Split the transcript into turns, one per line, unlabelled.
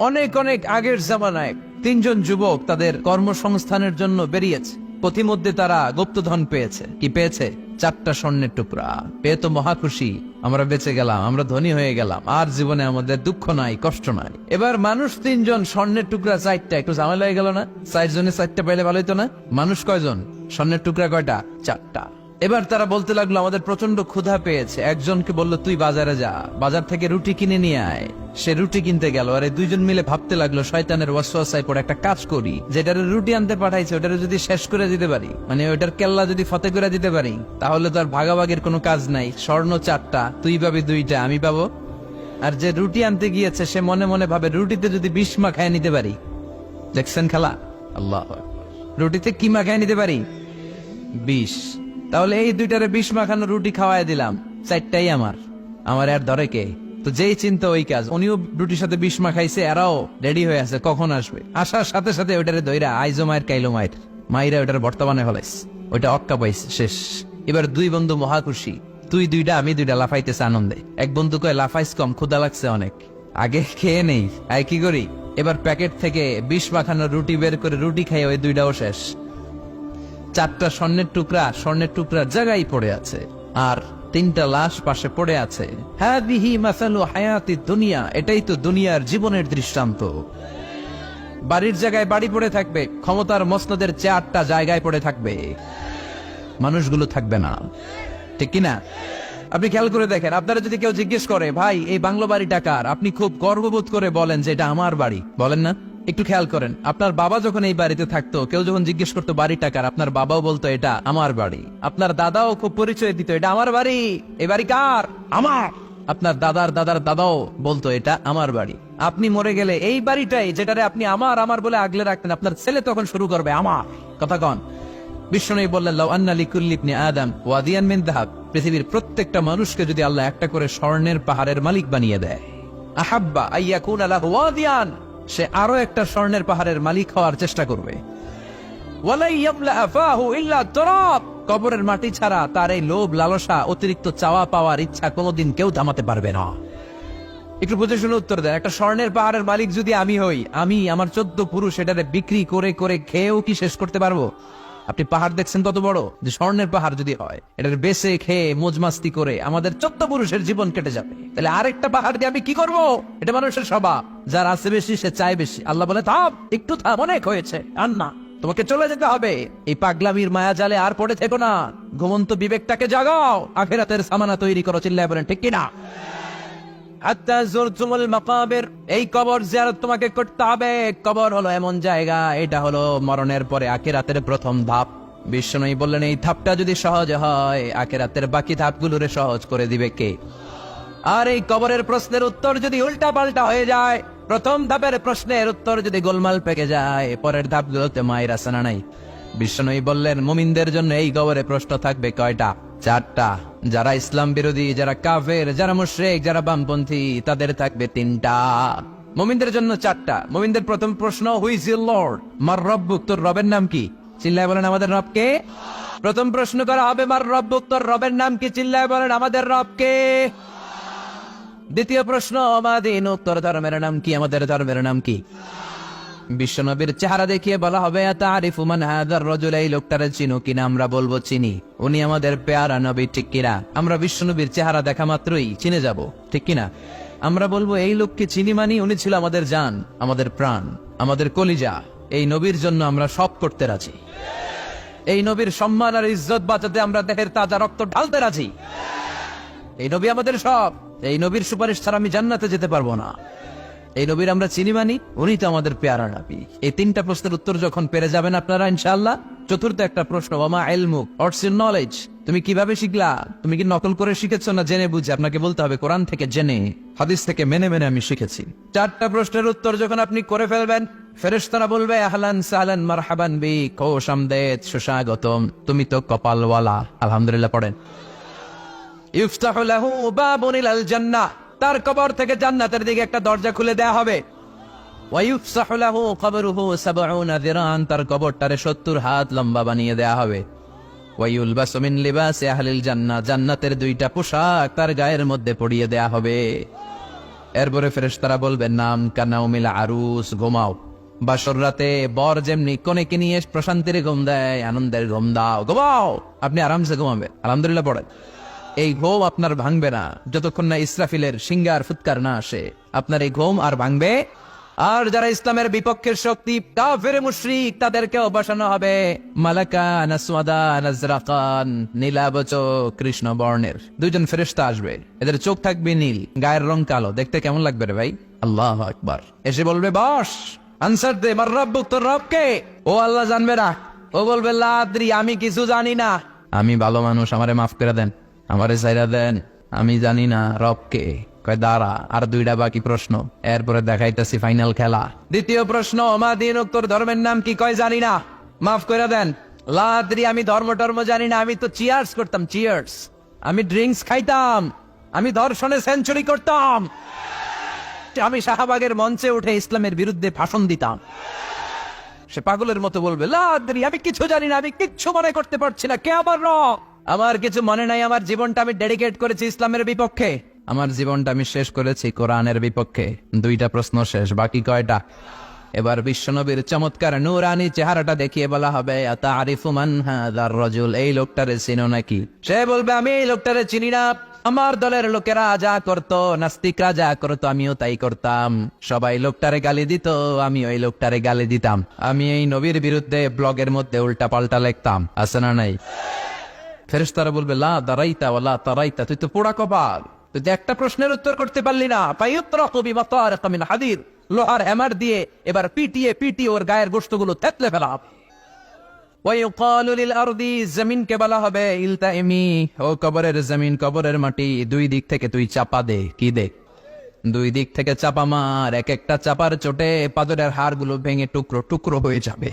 অনেক অনেক আগের জামানায় তিনজন যুবক তাদের কর্মসংস্থানের জন্য বেরিয়েছে। পথিমধ্যে তারা গুপ্তধন পেয়েছে। কি পেয়েছে? চারটা স্বর্ণের টুকরা। পেয়ে তো মহা খুশি আমরা বেঁচে গেলাম, আমরা ধনী হয়ে গেলাম। আর জীবনে আমাদের দুঃখ নাই, কষ্ট নাই। এবার মানুষ তিনজন স্বর্ণের টুকরা চারটা, একটু ঝামেলা হয়ে গেল না? চার জনে চারটা পাইলে ভালো হতো না? মানুষ কয়জন? স্বর্ণের টুকরা কয়টা? চারটা। এবার তারা বলতে লাগল, আমাদের প্রচণ্ড ক্ষুধা পেয়েছে। একজনকে বলল, তুই বাজারে যা। বাজার থেকে রুটি কিনে নিয়ে আয়। সে রুটি কিনতে গেল, আরে দুইজন মিলে ভাবতে লাগল, শয়তানের ওয়াসওয়াসায় পড়ে একটা কাজ করি। যেটারে রুটি আনতে পাঠাইছে, ওটারে যদি শেষ করে দিতে পারি মানে ওটার কেল্লা যদি ফতে করে দিতে পারি, তাহলে তো আর ভাগাভাগির কোনো কাজ নাই। স্বর্ণ চারটা, তুই পাবি দুইটা, আমি পাবো। আর যে রুটি আনতে গিয়েছে, সে মনে মনে ভাবে, রুটিতে যদি বিষ মাখায় নিতে পারি। দেখছেন খেলা? আল্লাহ রুটিতে কি মাখায় নিতে পারি? বিষ। তাহলে এই দুইটারে বিষ মাখানো রুটি খাওয়াই দিলাম। চারটাই আমার। আমার আর ধরে কে? তো যেই চিন্তা ওই কাজ। উনিও রুটির সাথে বিষ মাখাইছে, এরাও রেডি হয়ে আছে, কখন আসবে? আসার সাথে সাথে ওইটারে দইরা আইজো মায়ের কাইলো মায়ের। মাইরা ওইটার বর্তমানে হলাইস ওইটা অক্কা পাইছে, শেষ। এবার দুই বন্ধু মহাখুশি। তুই দুইটা, আমি দুইটা লাফাইতেছে আনন্দে। এক বন্ধু কয়, লাফাইস কম ক্ষুদা লাগছে অনেক। আগে খেয়ে নেই, আয় কি করি? এবার প্যাকেট থেকে বিষ মাখানো রুটি বের করে রুটি খাই ওই দুইটাও শেষ। চারটা স্বর্ণের টুকরা স্বর্ণের টুকরার জায়গায় পড়ে আছে, আর তিনটা লাশ পাশে পড়ে আছে। হ্যাঁ মাসালু হায়াতি দুনিয়া, এটাই তো দুনিয়ার জীবনের দৃষ্টান্ত। বাড়ির জায়গায় বাড়ি পড়ে থাকবে, ক্ষমতার মসনদের চারটা জায়গায় পড়ে থাকবে। মানুষগুলো থাকবে না। ঠিক কিনা? আপনি খেয়াল করে দেখেন, আপনারা যদি কেউ জিজ্ঞেস করে, ভাই, এই বাংলো বাড়ি টাকার আপনি খুব গর্ববোধ করে বলেন যে এটা আমার বাড়ি। বলেন না? একটু খেয়াল করেন আপনার বাবা যখন এই বাড়িতে থাকতো কেউ যখন জিজ্ঞেস করতো বাড়ি টাকার আপনার বাবাও বলতো এটা আমার বাড়ি। আপনার দাদাও খুব পরিচয় দিত এটা আমার বাড়ি। এই বাড়ি কার? আমার। আপনার দাদার দাদার দাদাও বলতো এটা আমার বাড়ি। আপনি মরে গেলে এই বাড়িটাই যেটারে আপনি আমার আমার বলে আগলে রাখতেন আপনার ছেলে তখন শুরু করবে আমার। কথা কন। বিষ্ণু বললেন লাউ আন্না লিকুল্লি ইবনে আদম ওয়াদিয়ান মিন দাহাব। পৃথিবীর প্রত্যেকটা মানুষকে যদি আল্লাহ একটা করে স্বর্ণের পাহাড়ের মালিক বানিয়ে দেয়। আহাব্বা আইয়াকুন আলাহ ওয়াদিয়ান। সে আরও একটা স্বর্ণের পাহাড়ের মালিক হওয়ার চেষ্টা করবে। কবরের মাটি ছাড়া তার এই লোভ, লালসা, অতিরিক্ত চাওয়া পাওয়ার ইচ্ছা কোনোদিন কেউ থামাতে পারবে না। একটু বুঝে শুনে উত্তর দেয়, একটা স্বর্ণের পাহাড়ের মালিক যদি আমি হই, আমি আমার চোদ্দ পুরুষ এটারে বিক্রি করে করে খেয়েও কি শেষ করতে পারব? আপনি পাহাড় দেখছেন কত বড়? যে স্বর্ণের পাহাড় যদি হয়, এটার বেসে খেয়ে মোজমাস্তি করে আমাদের চোদ্দ পুরুষের জীবন কেটে যাবে। তাহলে আরেকটা পাহাড় দিয়ে আমি কি করব? এটা মানুষের স্বভাব। যার আছে বেশি, সে চায় বেশি। আল্লাহ বলে, থাম, একটু থাম, অনেক হয়েছে। আর না, তোমাকে চলে যেতে হবে। এই পাগলামির মায়া জালে আর পড়ে থেকো না। ঘুমন্ত বিবেকটাকে জাগাও। আখেরাতের সামানা তৈরি করো, চিল্লায় বলেন, ঠিক কিনা? এই কবর জিয়ারত তোমাকে করতে হবে। কবর হলো এমন জায়গা, এটা হলো মরণের পরে আখিরাতের প্রথম ধাপ। বিষ্ণুই বললেন, এই ধাপটা যদি সহজ হয়, আখিরাতের বাকি ধাপগুলোরে সহজ করে দিবে কে? আর এই কবরের প্রশ্নের উত্তর যদি উল্টা পাল্টা হয়ে যায়, প্রথম ধাপের প্রশ্নের উত্তর যদি গোলমাল পেকে যায়, পরের ধাপগুলোতে মায়ের আসানা নাই। বিষ্ণুই বললেন, মুমিনদের জন্য এই কবরে প্রশ্ন থাকবে কয়টা? চারটা। যারা ইসলাম বিরোধী, যারা কাফের, যারা মুশরিক, যারা বামপন্থী, তাদের থাকবে তিনটা। মুমিনদের জন্য চারটা। মুমিনদের প্রথম প্রশ্ন হুইজ ইউর লর্ড মার রব্বুক তোর রবের নাম কি? চিল্লায় বলেন আমাদের রবকে। প্রথম প্রশ্ন করা হবে, মার রব্বুক তোর রবের নাম কি? চিল্লায় বলেন আমাদের রবকে। দ্বিতীয় প্রশ্ন আমাদিন উত্তর ধর্মের নাম কি? আমাদের ধর্মের নাম কি? বিশ্বনবীর চেহারা দেখিয়ে বলা হবে রজুল এই চিনো কিনা আমরা বলব চিনি। উনি আমাদের পেয়ারা নবী, ঠিক কিনা? আমরা বিশ্বনবীর চেহারা দেখা মাত্রই চিনে যাব, ঠিক কিনা? আমরা বলব, এই লোককে চিনি মানি উনি ছিল আমাদের জান, আমাদের প্রাণ, আমাদের কলিজা। এই নবীর জন্য আমরা সব করতে রাজি। এই নবীর সম্মান আর ইজ্জত বাঁচাতে আমরা দেহের তাজা রক্ত ঢালতে রাজি। এই নবী আমাদের সব। এই নবীর সুপারিশ ছাড়া আমি জান্নাতে যেতে পারব না। এই নবীর আমরা চিনি মানি উনি তো আমাদের পেয়ারা নাবি। এই তিনটা প্রশ্নের উত্তর যখন পেরে যাবেন আপনারা, ইনশাআল্লাহ, চতুর্থ একটা প্রশ্ন ইউর নলেজ তুমি কীভাবে শিখলা? তুমি কি নকল করে শিখেছো না জেনে বুঝে? আপনাকে বলতে হবে কোরআন থেকে জেনে, হাদিস থেকে মেনে মেনে আমি শিখেছি। চারটা প্রশ্নের উত্তর যখন আপনি করে ফেলবেন, ফেরেশতারা বলবে, আহলান সাহলান মারহাবান বি খোশ আমদেদ সুস্বাগতম, তুমি তো কপালওয়ালা। আলহামদুলিল্লাহ পড়েন। ইফতাহু লাহু বাবুন জান্নাহ। তার কবর থেকে জান্নাতের দিকে একটা দরজা খুলে দেয়া হবে। তার কবরটারে 70 হাত লম্বা বানিয়ে দেয়া হবে। জান্নাতের দুইটা পোশাক তার গায়ের মধ্যে পরিয়ে দেয়া হবে। এরপরে ফেরেশতারা বলবে নাম কানাউমিল আরুস, ঘুমাও। বাসর রাতে বর যেমনি কনেকে নিয়ে প্রশান্তির ঘুম দেয়, আনন্দের ঘুম দাও। ঘুমাও! আপনি আরামসে ঘুমাবেন। আলহামদুলিল্লাহ পড়েন। এই ঘোম আপনার ভাঙবে না। যতক্ষণ না ইসরাফিলের সিঙ্গার ফুৎকার না আসে। আপনার এই ঘোম আর ভাঙবে? আর যারা ইসলামের বিপক্ষের শক্তি তাদেরকেও বসানো হবে। মালাকা নাসওয়াদা নাজরাকান নীলাবচ কৃষ্ণ বর্ণের। দুইজন ফেরেশতা আসবে। এদের চোখ থাকবে নীল, গায়ের রং কালো। দেখতে কেমন লাগবে রে ভাই? আল্লাহ আকবার। এসে বলবে, বস আনসার দে, মার রব্বুক তোর রবকে। ও আল্লাহ জানবে না। ও বলবে, লাদ্রি, আমি কিছু জানি না। আমি ভালো মানুষ, আমারে মাফ করে দেন। আমারে চাইরা দেন, আমি জানি না রবকে কয়, দাঁড়া, আর দুইটা বাকি প্রশ্ন। এরপরে দেখাইতেছি ফাইনাল খেলা। দ্বিতীয় প্রশ্ন, মা দিন উত্তর ধর্মের নাম কি? কয়, জানি না। মাফ করে দেন, লাদ্রি, আমি ধর্ম টর্ম জানি না, আমি তো চিয়ার্স করতাম চিয়ার্স আমি ড্রিঙ্কস খাইতাম, আমি দর্শনে সেঞ্চুরি করতাম। আমি শাহবাগের মঞ্চে উঠে ইসলামের বিরুদ্ধে ভাষণ দিতাম। সে পাগলের মতো বলবে, লাদ্রি, আমি কিছু জানি না, আমি কিচ্ছু মনে করতে পারছি না, কে আবার র আমার কিছু মনে নাই, আমার জীবনটা আমি ডেডিকেট করেছি ইসলামের বিপক্ষে। আমার জীবনটা আমি শেষ করেছি কোরআনের বিপক্ষে। দুইটা প্রশ্ন শেষ, বাকি কয়টা? এবার বিশ্বনবীর চমৎকার নুরানি চেহারাটা দেখিয়ে বলা হবে রজুল, এই লোকটারে চিনো নাকি? সে বলবে, আমি এই লোকটারে চিনি না। আমার দলের লোকেরা যা করতো, নাস্তিকরা যা করতো, আমিও তাই করতাম। সবাই লোকটারে গালি দিত, আমি ওই লোকটারে গালি দিতাম। আমি এই নবীর বিরুদ্ধে ব্লগের মধ্যে উল্টা পাল্টা লিখতাম। আছে না নাই? ফেরেশতারা বলবে, লা দারাইতা ওয়ালা তারাইতা। তুই তো পোড়া কপাল। তুই তো একটা প্রশ্নের উত্তর করতে পারলি না। হাদির। লোহার হ্যামার দিয়ে এবার পিটিয়ে পিটিয়ে ওর গায়ের গোশতগুলো থেতলে ফেলা জমিনকে বলা হবে ইলতাইমি ও কবরের জমিন, কবরের মাটি, দুই দিক থেকে তুই চাপা দে। কি দে? দুই দিক থেকে চাপা মার, এক একটা চাপার চোটে পাদরের হাড়গুলো ভেঙে টুকরো টুকরো হয়ে যাবে।